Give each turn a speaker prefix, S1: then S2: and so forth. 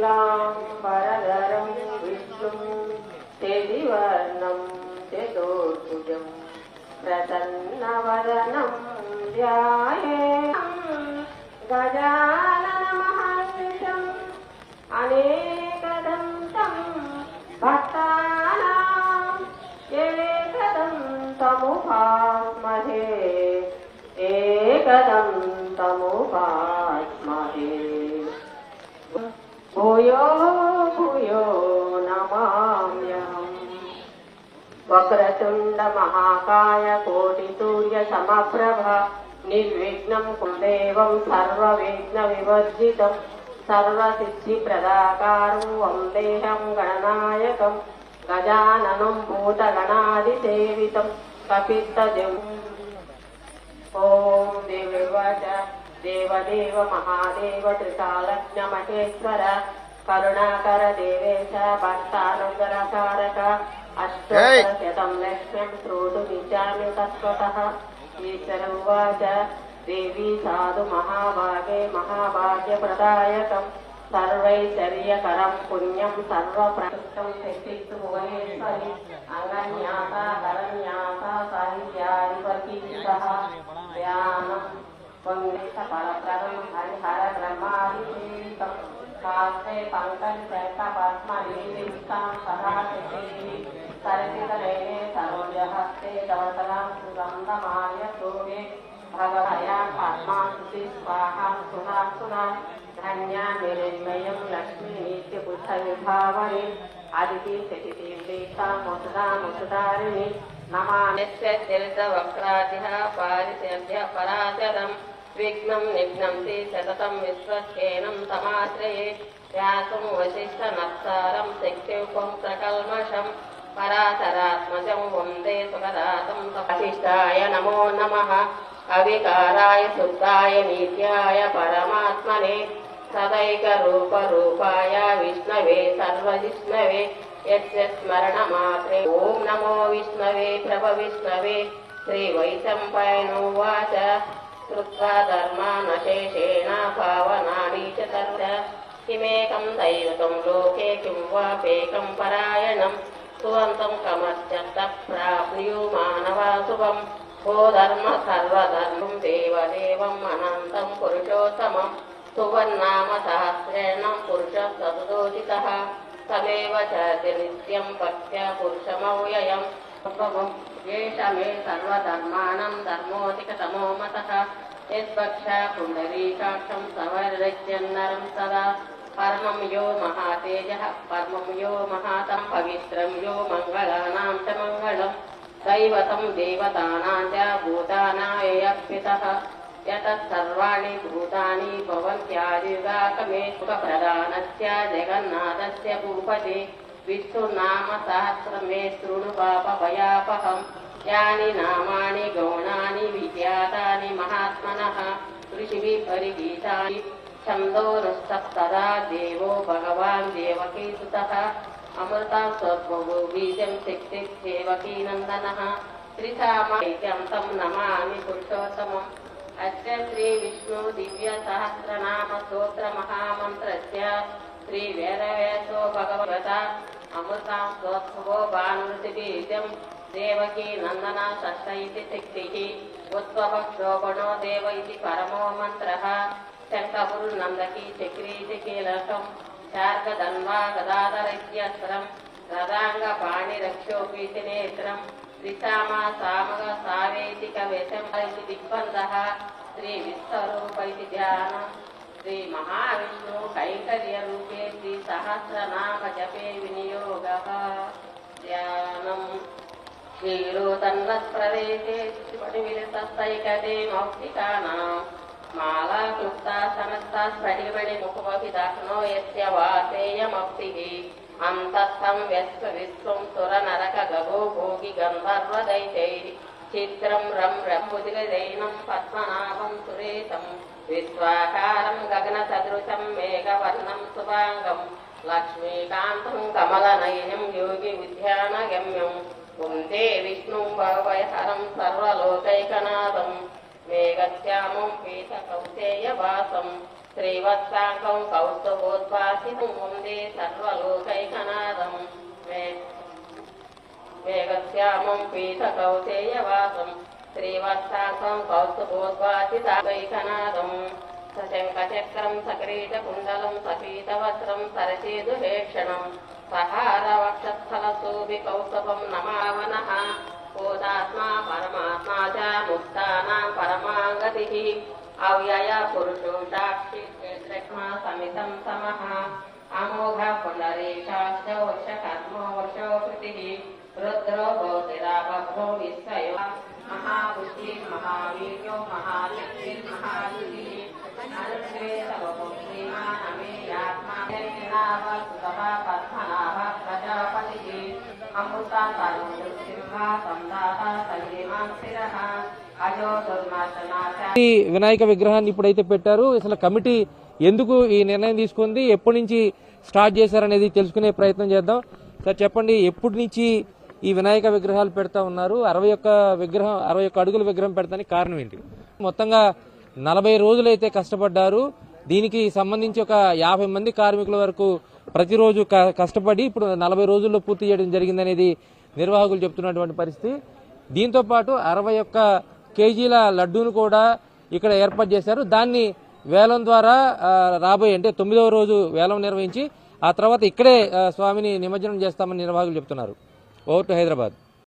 S1: शुक्लाम्बरधरं विष्णुं तेदिवर्णं चतुर्भुजं प्रसन्नवदनं ध्याये विद्महे एकदं तमुपास्महे भूयो भूयो नमाम्यहम्। वक्रतुण्डमहाकायकोटिसूर्यसमप्रभ, निर्विघ्नं कुलदेवं सर्वविघ्नविवर्जितम् सर्वसिद्धिप्रदाकारं वन्देहं गणनायकं, गजाननं भूतगणादिसेवितम् कपित्तदिम् ॐ देववाच देवदेव महादेव त्रिकालज्ञमहेश्वर करुणाकर देवेश भक्तानुग्रहकारक अष्टोत्तरशतं लक्ष्म्यं श्रोतुमिच्छामि तत्त्वतः ईश्वर उवाच देवी साधु महाभागे महाभाग्यप्रदायकम् सर्वैश्वर्यकरं पुण्यं सर्वप्रकृतं शक्तिभुवनेश्वरि अङ्गन्यासा करन्यासा साहित्यादिपतिः ध्यानं पुण्यपरप्रदं हरिहर ब्रह्मादिसेवितं शास्त्रे पङ्कजपद्मनिवेदितां सदा शक्तिः सरसितनयने सरोजहस्ते दवसनां सुगन्धमाय सूर्ये భవతయ పద్మాంసి స్వాహ సురాసురా ధన్యామిరణ్మయం లక్ష్మీ నిత్య బుద్ధ విభావని అదితి శతితి వీక్షా ముసుదా ముసుదారిణి నమానిస్య చరిత వక్రాజిహ విఘ్నం నిఘ్నంసి శతతం విశ్వస్యేనం తమాశ్రయే వ్యాసం వశిష్ట నత్సారం శక్త్యుపం ప్రకల్మషం పరాశరాత్మజం వందే సుఖదాతం వశిష్టాయ నమో నమః नमः अविकाराय शुद्धाय नित्याय परमात्मने सदैकरूपरूपाय विष्णवे सर्वजिष्णवे यस्य स्मरणमात्रे ॐ नमो विष्णवे प्रभविष्णवे श्रीवैशम्पायनोवाच श्रुत्वा धर्मानशेषेण पावनानि च तत्र किमेकं दैवतं लोके किं वापेकं परायणम् सुवन्तं कमश्चत्तः प्राप्नुयो मानवा शुभम् को धर्म सर्वधर्मं देवदेवम् अनन्तं पुरुषोत्तमम् सुवन्नाम सहस्रेण पुरुषः सदोदितः तमेव च नित्यं भक्त्या पुरुषमव्ययम् एष मे सर्वधर्माणां धर्मोऽधिकतमो मतः यद्भक्षा पुण्डरीकाक्षं सवर्जन्नरं सदा परमं यो महातेजः परमं यो महातं पवित्रं यो मङ्गलानां च मङ्गलम् दैवतं देवतानां च भूतानाय यः यतः सर्वाणि भूतानि भवन्त्यादिगाकमे सुखप्रदानस्य जगन्नाथस्य भूपते। विष्णुनाम सहस्रमे शृणु पापभयापहम्। यानि नामानि गौणानि विख्यातानि महात्मनः। ऋषिभिः परिगीतानि छन्दोरुस्तदा देवो भगवान् देवकीसुतः। అమృత స్వద్భవు బీజం శక్తి దేవకీనందన త్రిధామైత్యంతం నమామి పురుషోత్తమం అద్య శ్రీ విష్ణు దివ్య సహస్రనామ స్తోత్ర మహామంత్రస్య శ్రీ వేదవేసో భగవత అమృత స్వోద్భవో భానుతి బీజం దేవకీ నందన షష్ట ఇది శక్తి ఉత్సవక్షోభణో దేవ ఇది పరమో మంత్ర శంకపురు నందకి చక్రీ కీలకం శార్గదన్వాగదాధరైత్యస్త్రం రదాంగపాణిరక్షోపీతి నేత్రం త్రిసామ సామగ సావేతిక వ్యసం దిగ్బంధ శ్రీ విశ్వరూపైతి ధ్యానం. శ్రీ మహావిష్ణు కైంకర్య రూపే శ్రీ సహస్రనామ జపే వినియోగ ధ్యానం క్షీరోతన్నత్ప్రదేశే పటి విలసైకదే మౌక్తికానా మాలా సుప్త సమస్త స్ఫటికబడి ముఖమపి దహ్నో యస్య వాసేయమప్సిః అంతస్థం వ్యస్వ విశ్వం సుర నరక గగో భోగి గంధర్వ దైతైరి చిత్రం రం రముదిగదైనం పద్మనాభం సురేతం విశ్వాకారం గగన సదృశం మేఘవర్ణం శుభాంగం లక్ష్మీకాంతం కమలనయనం యోగి ఉద్యానగమ్యం వందే విష్ణుం భగవయహరం సర్వలోకైకనాథం వేగశ్యామం పీత కౌశేయవాసం శ్రీవత్సాంకం కౌస్తుభోద్వాసితం వందే సర్వలోకైకనాథం మే మేఘశ్యామం పీఠకౌశేయవాసం శ్రీవత్సాంకం కౌస్తుభోద్వాసితావైకనాదం సశంకచక్రం సక్రీటకుండలం సపీతవస్త్రం సరసేదుభేక్షణం సహారవక్షస్థలశోభి కౌస్తభం నమావనః. భూతాత్మా పరమాత్మా చ ముక్తానాం పరమాగతి అవ్యయ పురుషో సాక్షి క్షేత్రజ్ఞా సమితం సమః అమోఘ పుండరీకాశ్చ వర్షకర్మో వర్షో కృతిः రుద్రో భూతిరాబభ్రో విశ్వయో విశ్వ
S2: ఈ వినాయక విగ్రహాన్ని ఇప్పుడైతే పెట్టారు అసలు కమిటీ ఎందుకు ఈ నిర్ణయం తీసుకుంది ఎప్పటి నుంచి స్టార్ట్ చేశారనేది తెలుసుకునే ప్రయత్నం చేద్దాం సార్ చెప్పండి ఎప్పటి నుంచి ఈ వినాయక విగ్రహాలు పెడతా ఉన్నారు అరవై ఒక్క విగ్రహం అరవై ఒక్క అడుగుల విగ్రహం పెడతానికి కారణం ఏంటి మొత్తంగా నలభై రోజులైతే కష్టపడ్డారు దీనికి సంబంధించి ఒక యాభై మంది కార్మికుల వరకు ప్రతిరోజు క- కష్టపడి ఇప్పుడు నలభై రోజుల్లో పూర్తి చేయడం జరిగిందనేది నిర్వాహకులు చెప్తున్నటువంటి పరిస్థితి. దీంతో పాటు అరవై ఒక్క కేజీల లడ్డూను కూడా ఇక్కడ ఏర్పాటు చేశారు. దాన్ని వేలం ద్వారా రాబోయే అంటే తొమ్మిదవ రోజు వేలం నిర్వహించి ఆ తర్వాత ఇక్కడే స్వామిని నిమజ్జనం చేస్తామని నిర్వాహకులు చెప్తున్నారు. Over to Hyderabad.